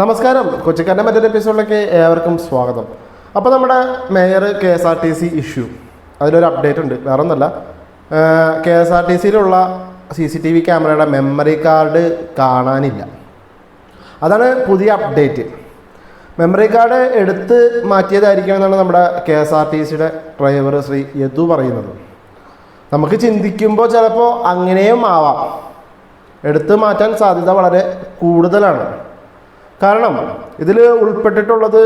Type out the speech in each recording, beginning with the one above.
നമസ്കാരം. കൊച്ചിക്കാരന്റെ മറ്റൊരു എപ്പിസോഡിലേക്ക് ഏവർക്കും സ്വാഗതം. അപ്പോൾ നമ്മുടെ mayor K S R T C issue. അതിലൊരു അപ്ഡേറ്റ് ഉണ്ട്. വേറെ ഒന്നല്ല കെ എസ് ആർ ടി സിയിലുള്ള സി സി ടി വി ക്യാമറയുടെ മെമ്മറി കാർഡ് കാണാനില്ല. അതാണ് പുതിയ അപ്ഡേറ്റ് മെമ്മറി കാർഡ് എടുത്ത് മാറ്റിയതായിരിക്കും എന്നാണ് നമ്മുടെ കെ എസ് ആർ ടി സിയുടെ ഡ്രൈവർ ശ്രീ യദു പറയുന്നത്. നമുക്ക് ചിന്തിക്കുമ്പോൾ ചിലപ്പോൾ അങ്ങനെയും ആവാം. എടുത്ത് മാറ്റാൻ സാധ്യത വളരെ കൂടുതലാണ്. കാരണം ഇതിൽ ഉൾപ്പെട്ടിട്ടുള്ളത്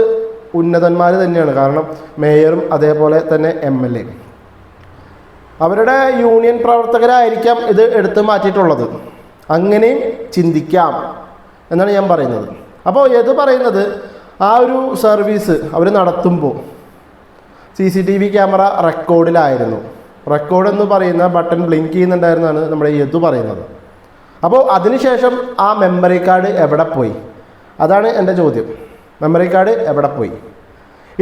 ഉന്നതന്മാർ തന്നെയാണ്. കാരണം മേയറും അതേപോലെ തന്നെ എം എൽ എ അവരുടെ യൂണിയൻ പ്രവർത്തകരായിരിക്കാം ഇത് എടുത്തു മാറ്റിയിട്ടുള്ളത്. അങ്ങനെയും ചിന്തിക്കാം എന്നാണ് ഞാൻ പറയുന്നത്. അപ്പോൾ ഏത് പറയുന്നത്? ആ ഒരു സർവീസ് അവർ നടത്തുമ്പോൾ C C T V camera റെക്കോർഡിലായിരുന്നു. Record എന്ന് പറയുന്ന ബട്ടൺ ബ്ലിങ്ക് ചെയ്യുന്നുണ്ടായിരുന്നാണ് നമ്മുടെ യദു പറയുന്നത്. അപ്പോൾ അതിനുശേഷം ആ മെമ്മറി കാർഡ് എവിടെ പോയി? അതാണ് എന്റെ ചോദ്യം. മെമ്മറി കാർഡ് എവിടെ പോയി?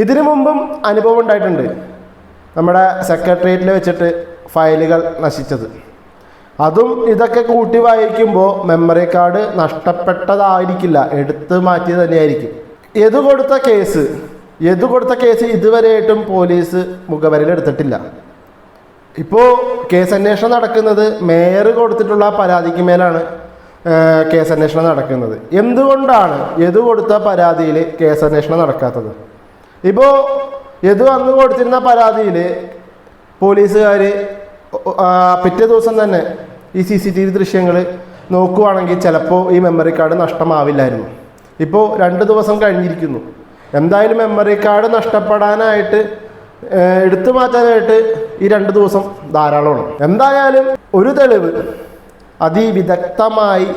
ഇതിനു മുമ്പും അനുഭവം ഉണ്ടായിട്ടുണ്ട്. നമ്മുടെ സെക്രട്ടേറിയറ്റിൽ വെച്ചിട്ട് ഫയലുകൾ നശിച്ചത്. അതും ഇതൊക്കെ കൂട്ടി വായിക്കുമ്പോൾ മെമ്മറി കാർഡ് നഷ്ടപ്പെട്ടതായിരിക്കില്ല. എടുത്ത് മാറ്റിയത് തന്നെയായിരിക്കും. എതു കൊടുത്ത കേസ് എതു കൊടുത്ത കേസ് ഇതുവരെയായിട്ടും പോലീസ് മുഖവരയിൽ എടുത്തിട്ടില്ല. ഇപ്പോൾ കേസ് അന്വേഷണം നടക്കുന്നത് മേയർ കൊടുത്തിട്ടുള്ള പരാതിക്ക് മേലാണ്. ഏഹ്, കേസ് അന്വേഷണം നടക്കുന്നത്. എന്തുകൊണ്ടാണ് യദു കൊടുത്ത പരാതിയിൽ കേസന്വേഷണം നടക്കാത്തത്? ഇപ്പോൾ യദു അന്ന് കൊടുത്തിരുന്ന പരാതിയിൽ പോലീസുകാർ പിറ്റേ ദിവസം തന്നെ ഈ സി സി ടി വി ദൃശ്യങ്ങൾ നോക്കുവാണെങ്കിൽ ചിലപ്പോൾ ഈ മെമ്മറി കാർഡ് നഷ്ടമാവില്ലായിരുന്നു. ഇപ്പോൾ രണ്ട് ദിവസം കഴിഞ്ഞിരിക്കുന്നു. എന്തായാലും മെമ്മറി കാർഡ് നഷ്ടപ്പെടാനായിട്ട് എടുത്തു മാറ്റാനായിട്ട് ഈ രണ്ട് ദിവസം ധാരാളമാണ്. എന്തായാലും ഒരു തെളിവ് അതിവിദഗ്ധമായി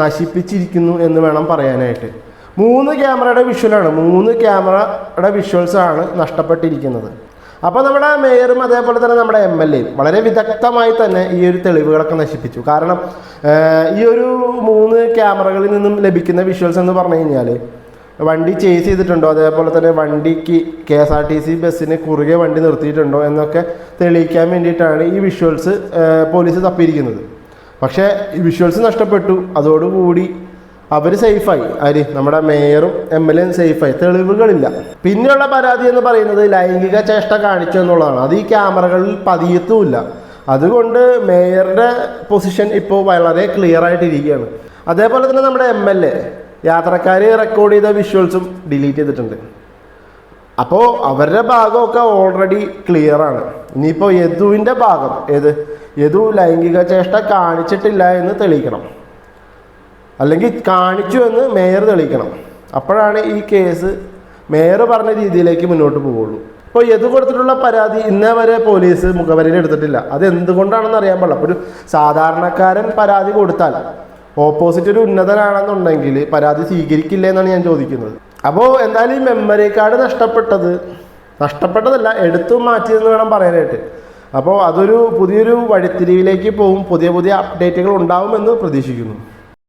നശിപ്പിച്ചിരിക്കുന്നു എന്ന് വേണം പറയാനായിട്ട്. മൂന്ന് ക്യാമറയുടെ വിഷ്വലാണ്. മൂന്ന് ക്യാമറയുടെ വിഷ്വൽസാണ് നഷ്ടപ്പെട്ടിരിക്കുന്നത്. അപ്പോൾ നമ്മുടെ മേയറും അതേപോലെ തന്നെ നമ്മുടെ എം എൽ എയും വളരെ വിദഗ്ധമായി തന്നെ ഈ ഒരു തെളിവുകളൊക്കെ നശിപ്പിച്ചു. കാരണം ഈ ഒരു മൂന്ന് ക്യാമറകളിൽ നിന്നും ലഭിക്കുന്ന വിഷ്വൽസ് എന്ന് പറഞ്ഞു കഴിഞ്ഞാൽ വണ്ടി ചേസ് ചെയ്തിട്ടുണ്ടോ? അതേപോലെ തന്നെ വണ്ടിക്ക് K S R T C ബസ്സിന് കുറുകെ വണ്ടി നിർത്തിയിട്ടുണ്ടോ എന്നൊക്കെ തെളിയിക്കാൻ വേണ്ടിയിട്ടാണ് ഈ വിഷ്വൽസ് പോലീസ് തപ്പിയിരിക്കുന്നത്. പക്ഷേ വിഷ്വൽസ് നഷ്ടപ്പെട്ടു. അതോടുകൂടി അവർ സേഫായി ആര്? നമ്മുടെ മേയറും എം എൽ എയും സേഫായി തെളിവുകളില്ല. പിന്നെയുള്ള പരാതി എന്ന് പറയുന്നത് ലൈംഗിക ചേഷ്ട കാണിച്ചു എന്നുള്ളതാണ്. അത് ഈ ക്യാമറകളിൽ പതിയത്തുമില്ല. അതുകൊണ്ട് മേയറുടെ പൊസിഷൻ ഇപ്പോൾ വളരെ ക്ലിയർ ആയിട്ടിരിക്കുകയാണ്. അതേപോലെ തന്നെ നമ്മുടെ എം എൽ എ യാത്രക്കാർ റെക്കോർഡ് ചെയ്ത വിഷ്വൽസും ഡിലീറ്റ് ചെയ്തിട്ടുണ്ട്. അപ്പോൾ അവരുടെ ഭാഗമൊക്കെ ഓൾറെഡി ക്ലിയർ ആണ്. ഇനിയിപ്പോൾ യദുവിന്റെ ഭാഗം ഏത്? യദു ലൈംഗിക ചേഷ്ട കാണിച്ചിട്ടില്ല എന്ന് തെളിയിക്കണം. അല്ലെങ്കിൽ കാണിച്ചു എന്ന് മേയർ തെളിയിക്കണം. അപ്പോഴാണ് ഈ കേസ് മേയർ പറഞ്ഞ രീതിയിലേക്ക് മുന്നോട്ട് പോവുള്ളൂ. ഇപ്പോൾ യദു കൊടുത്തിട്ടുള്ള പരാതി ഇന്നേ വരെ പോലീസ് മുഖവരിയിൽ എടുത്തിട്ടില്ല. അത് എന്തുകൊണ്ടാണെന്ന് അറിയാൻ പാടില്ല. അപ്പോൾ ഒരു സാധാരണക്കാരൻ പരാതി കൊടുത്താൽ ഓപ്പോസിറ്റ് ഒരു ഉന്നതനാണെന്നുണ്ടെങ്കിൽ പരാതി സ്വീകരിക്കില്ല എന്നാണ് ഞാൻ ചോദിക്കുന്നത്. അപ്പോൾ എന്തായാലും ഈ മെമ്മറി കാർഡ് നഷ്ടപ്പെട്ടത് നഷ്ടപ്പെട്ടതല്ല എടുത്തു മാറ്റിയെന്ന് വേണം പറയാനായിട്ട്. അപ്പോൾ അതൊരു പുതിയൊരു വഴിത്തിരിവിലേക്ക് പോകും. പുതിയ പുതിയ അപ്ഡേറ്റുകൾ ഉണ്ടാവുമെന്ന് പ്രതീക്ഷിക്കുന്നു.